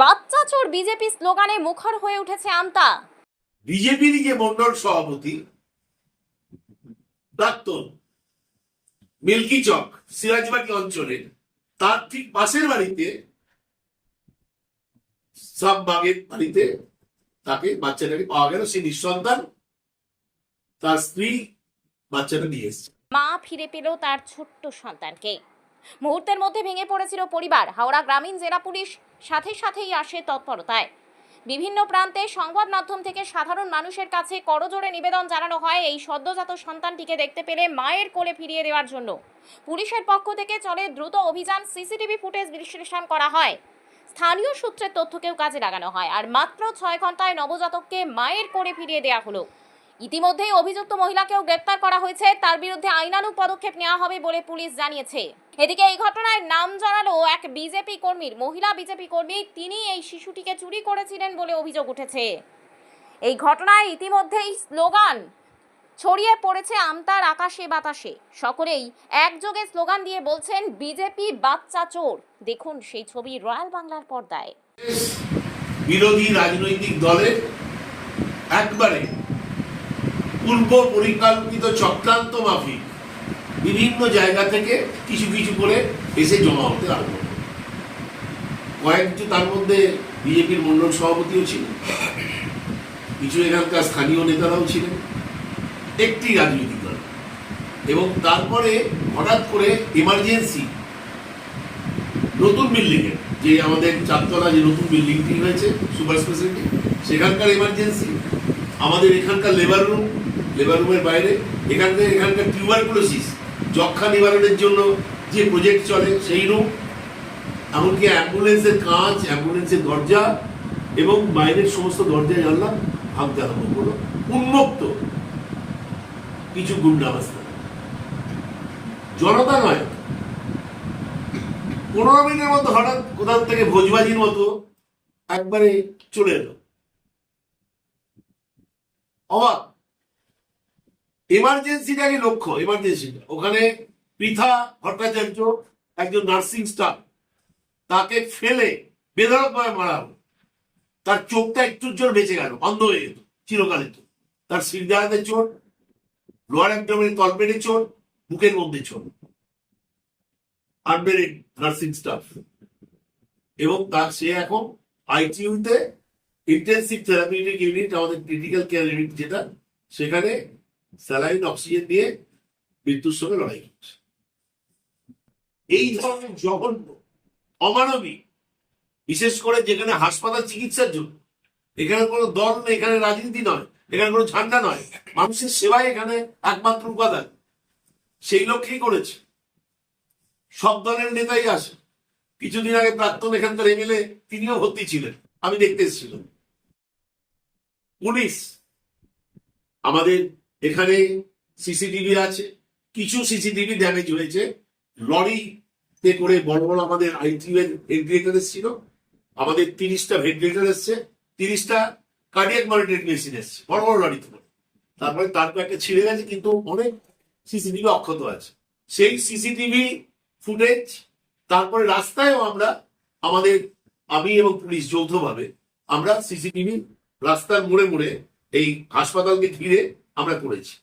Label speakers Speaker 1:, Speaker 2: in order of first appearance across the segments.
Speaker 1: বাচ্চা চোর বিজেপি স্লোগানে মুখর হয়ে উঠেছে আমতা।
Speaker 2: বিজেপির যে মন্ডল সভাপতি প্রাক্তন মিল্কি চক সিরাজবাড়ি অঞ্চলে তার ঠিক পাশের বাড়িতে সাববাগের বাড়িতে তাকে বাচ্চাটাকে পাওয়া গেল সে নিঃসন্তান তার স্ত্রী বাচ্চাটা নিয়ে এসছে।
Speaker 1: মা ফিরে পেল তার ছোট্ট সন্তানকে। মুহূর্তের মধ্যে ভেঙে পড়েছিল পরিবার। হাওড়া গ্রামীণ জেলা পুলিশ সাথে সাথেই আসে তৎপরতায়। বিভিন্ন প্রান্তে সংবাদ মাধ্যম থেকে সাধারণ মানুষের কাছে করজোড়ে নিবেদন জানানো হয় এই সদ্যজাত সন্তানটিকে দেখতে পেলে মায়ের কোলে ফিরিয়ে দেওয়ার জন্য। পুলিশের পক্ষ থেকে চলে দ্রুত অভিযান, সিসিটিভি ফুটেজ বিশ্লেষণ করা হয়। স্থানীয় সূত্রের তথ্যকেও কাজে লাগানো হয়। আর মাত্র ছয় ঘন্টায় নবজাতককে মায়ের কোলে ফিরিয়ে দেওয়া হলো। ইতিমধ্যেই অভিযুক্ত মহিলাকেও গ্রেপ্তার করা হয়েছে। তার বিরুদ্ধে আইনানুগ পদক্ষেপ নেওয়া হবে বলে পুলিশ জানিয়েছে। এদিকে এই ঘটনায় নাম জানালো এক বিজেপি কর্মীর। মহিলা বিজেপি কর্মী, তিনি এই শিশুটিকে চুরি করেছিলেন বলে অভিযোগ উঠেছে। এই ঘটনায় ইতিমধ্যেই স্লোগান, ছড়িয়ে পড়েছে আমতার আকাশে বাতাসে। সকলেই একযোগে স্লোগান দিয়ে বলছেন, বিজেপি বাচ্চা চোর। দেখুন সেই ছবি রয়্যাল বাংলার পর্দায়।
Speaker 2: বিরোধী রাজনৈতিক দলের একবারে পূর্ব পরিকল্পিত চক্রান্ত মাফিক বিভিন্ন জায়গা থেকে কিছু কিছু করে এসে জমা হতে আরম্ভ। কয়েকটি তার মধ্যে বিজেপির মন্ডল সভাপতিও ছিলেন। কিছু এখানকার স্থানীয় নেতারাও ছিলেন। একটি রাজনৈতিক দল। এবং তারপরে হঠাৎ করে এমার্জেন্সি নতুন বিল্ডিং এর, যে আমাদের চারতলা যে নতুন বিল্ডিংটি হয়েছে সুপার স্পেশালিটি সেখানকার এমার্জেন্সি আমাদের এখানকার লেবার রুম লেবার রুমের বাইরে, এখানকার এখানকার টিউবারকুলোসিস যক্ষা নিবারণের জন্য যে প্রজেক্ট চলে সেই রুম এমনকি অ্যাম্বুলেন্সের কাঁচ অ্যাম্বুলেন্সের দরজা এবং বাইরের সমস্ত দরজা জানলা ভাঙতে আরম্ভ করল। উন্মুক্ত কিছু গুন্ডাবাস্তা। জনতা নয়, পনেরো মিনিটের মতো হঠাৎ কোথাও থেকে ভোজবাজির মতো একবারে চলে এলো। অবাক। এমার্জেন্সিটাকে লক্ষ্য? এমার্জেন্সিটা ওখানে পৃথা ভট্টাচার্য একজন নার্সিং স্টাফ তাকে ফেলে বেধড়কভাবে মারা হলো। তার চোখটা একটুর জন্য বেঁচে গেল, অন্ধ হয়ে যেত চিরকালের তো তার সিরদারাতে চোট লোয়ার একদমের তলপেটে চোট বুকের মধ্যে চোট আনমেরিড নার্সিং স্টাফ এবং তার সে এখন আইটিইউতে ইন্টেন্সিভ থেরাপিউটিক ইউনিট আমাদের ক্রিটিক্যাল কেয়ার ইউনিট যেটা, সেখানে স্যালাইন অক্সিজেন দিয়ে মৃত্যুর সঙ্গে লড়াই করছে। এই ধরনের জঘন্য, অমানবিক, বিশেষ করে যেখানে হাসপাতাল চিকিৎসার জন্য, এখানে কোনো দল নেই, এখানে রাজনীতি নয়, এখানে কোনো ঝান্ডা নয়, মানুষের সেবাই এখানে একমাত্র উপাদান। সেই লক্ষ্যেই করেছে। সব দলের নেতাই আসে। কিছুদিন আগে প্রাক্তন এখানকার এমএলএ তিনিও ভর্তি ছিলেন, আমি দেখতে এসেছিলাম। পুলিশ, আমাদের এখানে সিসিটিভি আছে, কিছু সিসিটিভি ড্যামেজ হয়েছে। লরিতে করে বড় বড় আমাদের আইটিউ এর এসেছিল, আমাদের তিরিশটা ভেন্টিলেটার এসছে, তিরিশটা কার্ডিয়াক মনিটরিং মেশিন এসছে, বড় বড় লরিতে করে। তারপরে তার কয়েকটা ছিঁড়ে গেছে, কিন্তু অনেক সিসিটিভি অক্ষত আছে। সেই সিসিটিভি ফুটেজ, তারপরে রাস্তায়ও আমরা, আমাদের আমি এবং পুলিশ যৌথভাবে আমরা সিসিটিভি রাস্তার মোড়ে মোড়ে এই হাসপাতালকে ঘিরে আমরা করেছি।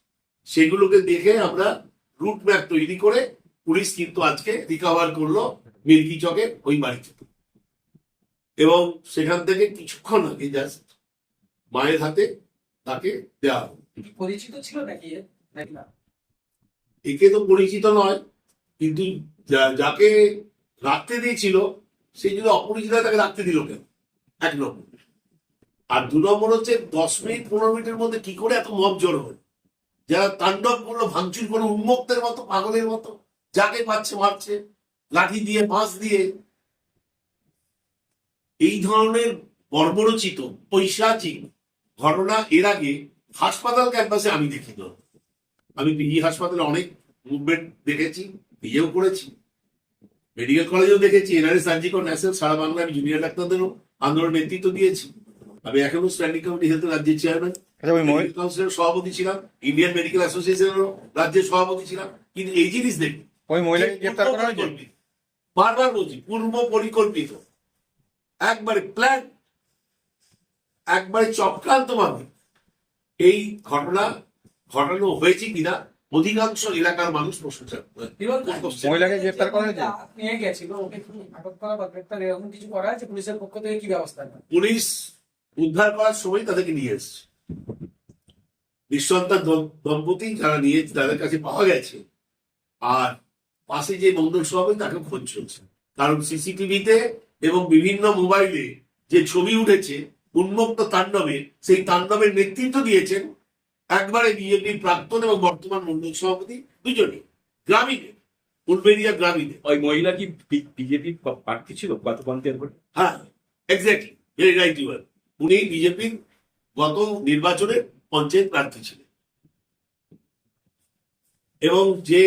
Speaker 2: সেগুলোকে দেখে আমরা রুট ম্যাপ তৈরি করে পুলিশ কিন্তু আজকে রিকভার করল মিল্কি চকে ওই বাড়িতে। এবং সেখান থেকে কিছুক্ষণ আগে জাস্ট মায়ের হাতে তাকে দেওয়া হলো।
Speaker 3: পরিচিত ছিল নাকি?
Speaker 2: একে তো পরিচিত নয় কিন্তু যা- যাকে রাখতে দিয়েছিল সেই যদি অপরিচিত হয়, তাকে রাখতে দিল কেন? এক নম্বর। আর দু নম্বর হচ্ছে দশ মিনিট, পনেরো মিনিটের মধ্যে কি করে এত মব জড়ো হল যারা তাণ্ডব করল ভাঙচুর করল উন্মুক্তের মতো, পাগলের মতো, যাকে পাচ্ছে, মারছে, লাঠি দিয়ে, বাঁশ দিয়ে। এই ধরনের বর্বরচিত পৈশাচিক ঘটনা এর আগে হাসপাতাল ক্যাম্পাসে আমি দেখিনি। আমি পিজি হাসপাতালে অনেক মুভমেন্ট দেখেছি নিজেও করেছি। মেডিকেল কলেজেও দেখেছি, এনআরএস সার্জিক্যাল ন্যাশনাল, সারা বাংলা আমি জুনিয়র ডাক্তারদেরও আন্দোলন নেতৃত্ব দিয়েছি। আমি এখনও স্ট্যান্ডিং কমিটি হেলথ রাজ্যের চেয়ারম্যান
Speaker 4: আচ্ছা
Speaker 2: কাউন্সিলের সভাপতি ছিলাম ইন্ডিয়ান মেডিকেল অ্যাসোসিয়েশনেরও রাজ্যের সভাপতি ছিলাম কিন্তু এই জিনিস দেখি
Speaker 4: ওই মহিলাকে গ্রেপ্তার করা হয়েছে?
Speaker 2: বারবার বলছি পূর্ব পরিকল্পিত। একবারে প্ল্যান একবারে চক্রান্ত ভাবে এই ঘটনা ঘটানো হয়েছে কিনা অধিকাংশ এলাকার মানুষ প্রশ্ন করছে।
Speaker 4: মহিলাকে গ্রেপ্তার করা হয়েছে?
Speaker 3: নিয়ে গেছিল ওকে আটক করা বা গ্রেপ্তার এরকম কিছু করা হয়েছে পুলিশের পক্ষ থেকে? কি ব্যবস্থা?
Speaker 2: পুলিশ উদ্ধার করার সময় তাদেরকে নিয়ে এসছে। নিঃসন্তান দম- দম্পতি যারা নিয়ে তাদের কাছে পাওয়া গেছে আর পাশে যে মন্ডল সভাপতি তাকে খোঁজ চলছে। কারণ সিসিটিভিতে এবং বিভিন্ন মোবাইলে যে ছবি উঠেছে উন্মুক্ত তাণ্ডবে সেই তাণ্ডবের নেতৃত্ব দিয়েছেন একবারে বিজেপির প্রাক্তন এবং বর্তমান মন্ডল সভাপতি দুজনে গ্রামীণে উলবেরিয়া গ্রামীণে
Speaker 5: ওই মহিলা কি বিজেপি প্রার্থী ছিল? গত পঞ্চায়েত
Speaker 2: হ্যাঁ এক্স্যাক্টলি ভেরি রাইট ইউর উনি বিজেপির গত নির্বাচনে পঞ্চায়েত প্রার্থী ছিলেন। এবং যে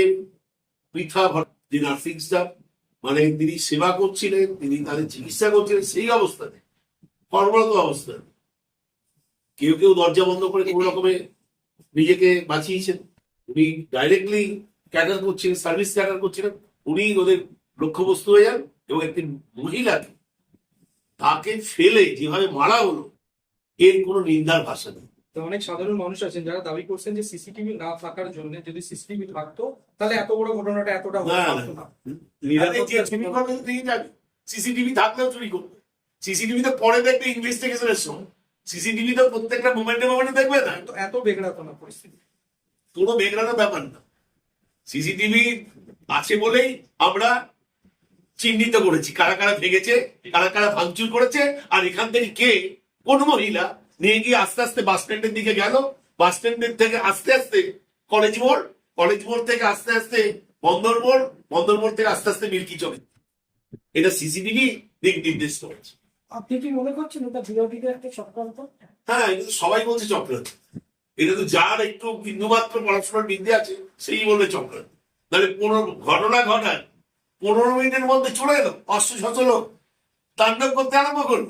Speaker 2: পৃথা নার্সিং স্টাফ মানে তিনি সেবা করছিলেন, তিনি তাদের চিকিৎসা করছিলেন, সেই অবস্থাতে, কর্মরত অবস্থায় কেউ কেউ দরজা বন্ধ করে কোনো রকমে নিজেকে বাঁচিয়েছেন। উনি ডাইরেক্টলি ক্যাডার করছিলেন সার্ভিস ক্যাডার করছিলেন। উনি ওদের লক্ষ্যবস্তু হয়ে যান এবং একটি মহিলাকে তাকে ফেলে যেভাবে মারা হলো এর কোনো নিন্দার ভাষা নেই।
Speaker 3: তো অনেক সাধারণ মানুষ আছেন যারা দাবি করছেন যে সিসিটিভি না থাকার জন্য যদি সিসিটিভি থাকতো তাহলে এত বড় ঘটনাটা এতটা হতে
Speaker 2: না,
Speaker 3: না
Speaker 2: সিসিটিভি থাকলেও চুরি করবে। সিসিটিভি তো পরে দেখবে ইনভেস্টিগেশনের সময়। সিসিটিভি তো প্রত্যেকটা মোমেন্টে মোমেন্টে দেখবে না।
Speaker 3: তো এত বেগড়াতো না পরিস্থিতি।
Speaker 2: কোনো বেগড়ানোর ব্যাপার না। সিসিটিভি আছে বলেই আমরা চিহ্নিত করেছি। কারা কারা ভেঙেছে কারা কারা ভাঙচুর করেছে আর এখান থেকে কে কোন মহিলা নিয়ে গিয়ে আস্তে আস্তে বাস স্ট্যান্ডের দিকে গেল? বাস স্ট্যান্ডের থেকে আস্তে আস্তে কলেজ মোড় কলেজ মোড় থেকে আস্তে আস্তে বন্দর মোড় বন্দর মোড় থেকে আস্তে আস্তে মিল্কি চলে এটা সিসিটিভি দিক নির্দেশ করেছে।
Speaker 3: আপনি কি মনে করছেন এটা বিরোধীদের একটা চক্রান্ত
Speaker 2: হ্যাঁ এটা তো সবাই বলছে চক্রান্ত। এটা তো যার একটু বিন্দুমাত্র পড়াশোনার বিদ্যে আছে সেই বলবে চক্রান্ত। তাহলে পনেরো ঘটনা ঘটায় পনেরো মিনিটের মধ্যে চলে এলো পাঁচশো ছশো লোক। তাণ্ডব করতে আরম্ভ করল।